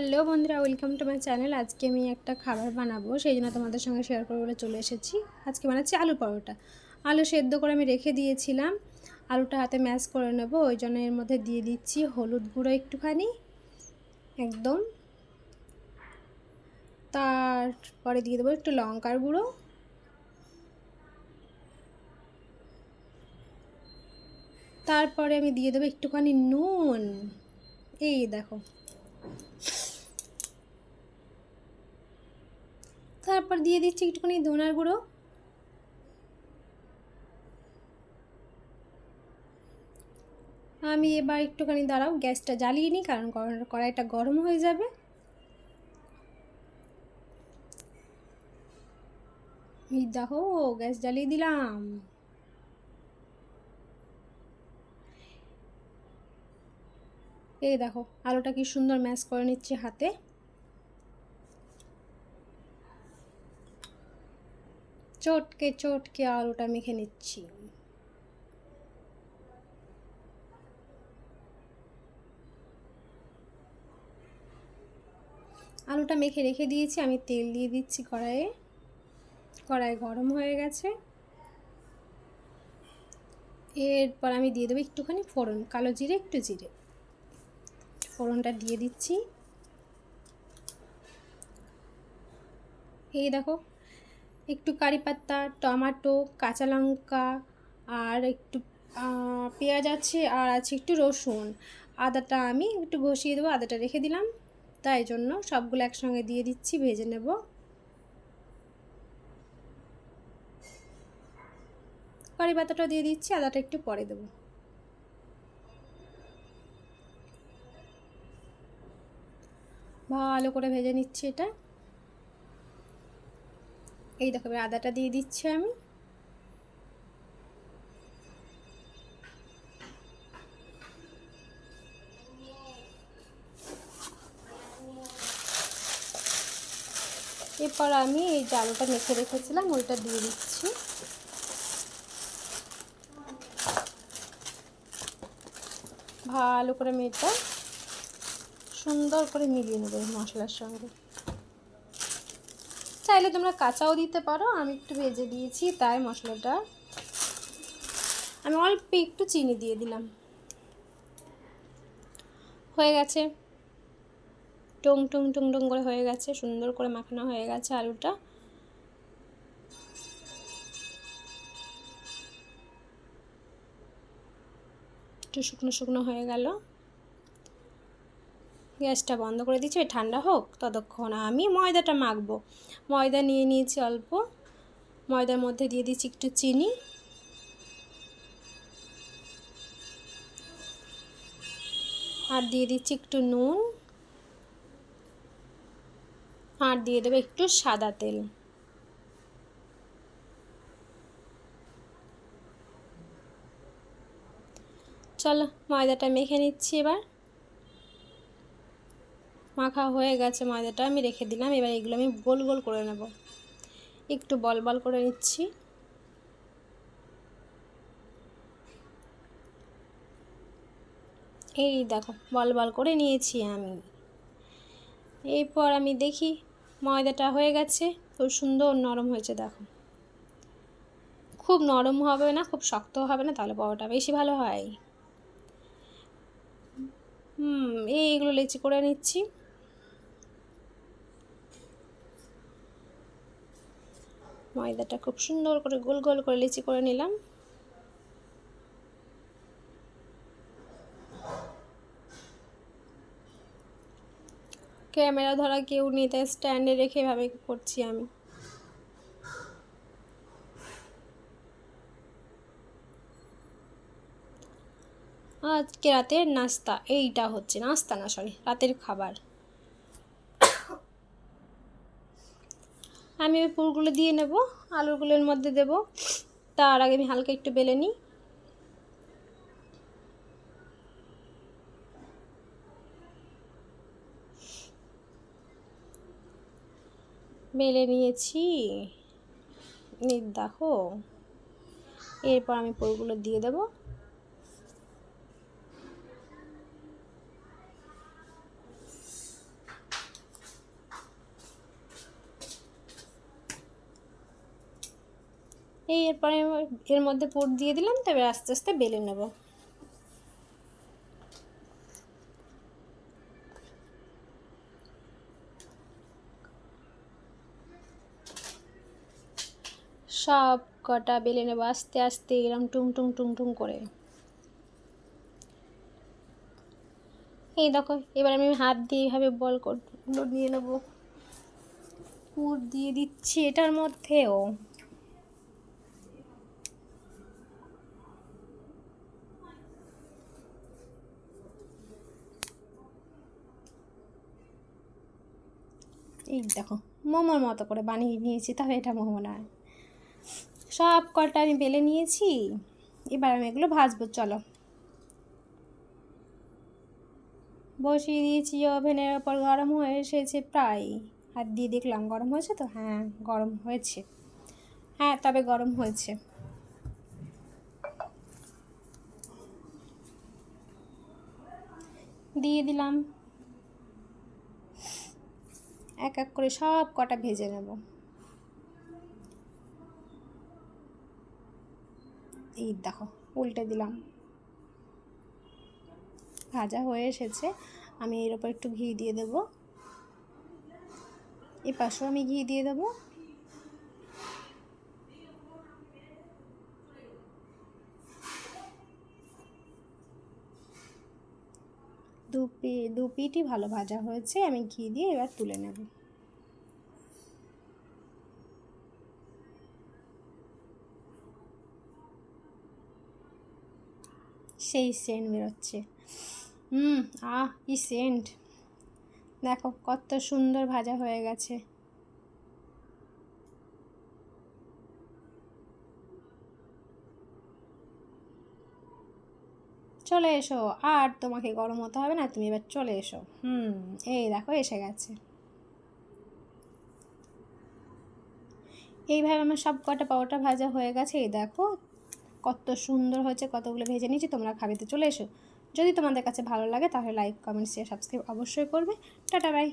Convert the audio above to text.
Hello বন্ধুরা, welcome to my channel. আজকে আমি একটা খাবার বানাবো, সেই জন্য তোমাদের সঙ্গে শেয়ার করে বলে চলে এসেছি। আজকে বানাচ্ছি আলু পরোটা। আলু সেদ্ধ করে আমি রেখে দিয়েছিলাম। আলুটা হাতে ম্যাশ করে নেব, ওই জন্য এর মধ্যে দিয়ে দিচ্ছি হলুদ গুঁড়ো একটুখানি, একদম। তারপরে দিয়ে দেবো একটু লঙ্কার গুঁড়ো। তারপরে আমি দিয়ে দেবো একটুখানি নুন। এই দেখো। তারপর দিয়ে দিচ্ছি একটুখানি ধনার গুঁড়ো। আমি এবার একটুখানি দাঁড়াও, গ্যাসটা জ্বালিয়ে নিই, কারণ কড়াইটা গরম হয়ে যাবে। দেখো, গ্যাস জ্বালিয়ে দিলাম। এই দেখো, আলোটা কি সুন্দর ম্যাশ করে নিচ্ছি হাতে। চটকে চটকে আলুটা মেখে নিচ্ছি। আলুটা মেখে রেখে দিয়েছি, আমি তেল দিয়ে দিচ্ছি কড়াইয়ে। কড়াই গরম হয়ে গেছে। এরপর আমি দিয়ে দেবো একটুখানি ফোড়ন, কালো জিরে, একটু জিরে। ফোড়নটা দিয়ে দিচ্ছি। এই দেখো একটু কারি পাতা, টমাটো, কাঁচা লঙ্কা, আর একটু পেঁয়াজ আছে আর আছে একটু রসুন। আদাটা আমি একটু ঘষিয়ে দেবো, আদাটা রেখে দিলাম। তাই জন্য সবগুলো একসঙ্গে দিয়ে দিচ্ছি, ভেজে নেব। কারি পাতাটা দিয়ে দিচ্ছি, আদাটা একটু পরে দেবো। ভালো করে ভেজে নিচ্ছি এটা। এই দেখো আদাটা দিয়ে দিচ্ছি আমি। এরপর আমি এই জালটা মেখে রেখেছিলাম, ওইটা দিয়ে দিচ্ছি। ভালো করে মেয়েটা সুন্দর করে মিলিয়ে নেবে মশলার সঙ্গে। চাইলে তোমরা কাঁচাও দিতে পারো। আমি একটু ভেজে দিয়েছি, তাই মশলাটা। আমি অল্প একটু চিনি দিয়ে দিলাম। হয়ে গেছে। টং টং টং টং করে হয়ে গেছে। সুন্দর করে মাখানো হয়ে গেছে আলুটা। একটু শুকনো শুকনো হয়ে গেল। গ্যাসটা বন্ধ করে দিচ্ছি ঠান্ডা হোক, ততক্ষণ আমি ময়দাটা মাখবো। ময়দা নিয়ে নিয়েছি অল্প। ময়দার মধ্যে দিয়ে দিচ্ছি একটু চিনি। আর দিয়ে দিচ্ছি একটু নুন। আর দিয়ে দেবো একটু সাদা তেল। চলো, ময়দাটা মেখে নিচ্ছি এবার। মাখা হয়ে গেছে ময়দাটা, আমি রেখে দিলাম, এবার এগুলো আমি গোল গোল করে নেব। একটু বল বল করে নিচ্ছি। এই দেখো, বল বল করে নিয়েছি আমি। এরপর আমি দেখি ময়দাটা হয়ে গেছে খুব সুন্দর নরম হয়েছে, দেখো। খুব নরম হবে না, খুব শক্ত হবে না, তাহলে বড়টা বেশি ভালো হয়। হুম এইগুলো লেচি করে নিচ্ছি। ময়দাটা খুব সুন্দর করে গোল গোল করে লিচি করে নিলাম। ক্যামেরা ধরা কেউ নেই, তাই স্ট্যান্ডে রেখে এভাবে করছি আমি। আজকে রাতের নাস্তা, এইটা হচ্ছে, নাস্তা না সরি রাতের খাবার। আমি ওই পুরগুলো দিয়ে নেব, আলুগুলোর মধ্যে দেব। তার আগে আমি হালকা একটু বেলে নিই। বেলে নিয়েছি। দেখো, এরপর আমি পুরগুলো দিয়ে দেবো। এই এরপরে এর মধ্যে পুর দিয়ে দিলাম তবে আস্তে আস্তে বেলে নেব। সব কটা বেলে নেব, আস্তে আস্তে এরম টুং টুং টুং টুং করে। এই দেখো, এবার আমি হাত দিয়ে এইভাবে বল নিয়ে নেব। পুর দিয়ে দিচ্ছি এটার মধ্যেও। এই দেখো, মোমোর মতো করে বানিয়ে নিয়েছি, তবে এটা মোমো নয়। সব কটা আমি বেলে নিয়েছি, এবার আমি এগুলো ভাজবো, চলো। বসিয়ে দিয়েছি ওভেনের ওপর, গরম হয়ে এসেছে প্রায়। হাত দিয়ে দেখলাম গরম হয়েছে তো? হ্যাঁ গরম হয়েছে। হ্যাঁ তবে গরম হয়েছে। দিয়ে দিলাম। এক এক করে সব কটা ভেজে নেব। এই দেখো, উল্টে দিলাম। ভাজা হয়ে এসেছে, আমি এর উপর একটু ঘি দিয়ে দেব। এ পাশেও আমি ঘি দিয়ে দেবো। দু দু ভালো ভাজা হয়েছে, আমি ঘি দিয়ে এবার তুলে নেব। সেই সেন্ট বেরোচ্ছে। হুম, আহ, কি সেন্ট। দেখো, কত সুন্দর ভাজা হয়ে গেছে। চলে এসো, আর তোমাকে গরম হতে হবে না, তুমি এবার চলে এসো। হুম, এই দেখো, এসে গেছে। এইভাবে আমার সব কটা পাওয়াটা ভাজা হয়ে গেছে, এই দেখো। কত সুন্দর হয়েছে, কতগুলো ভেজে নিয়েছি, তোমরা খাবিতে চলে এসো। যদি তোমাদের কাছে ভালো লাগে, তাহলে লাইক কমেন্ট শেয়ার সাবস্ক্রাইব অবশ্যই করবে। Tata bye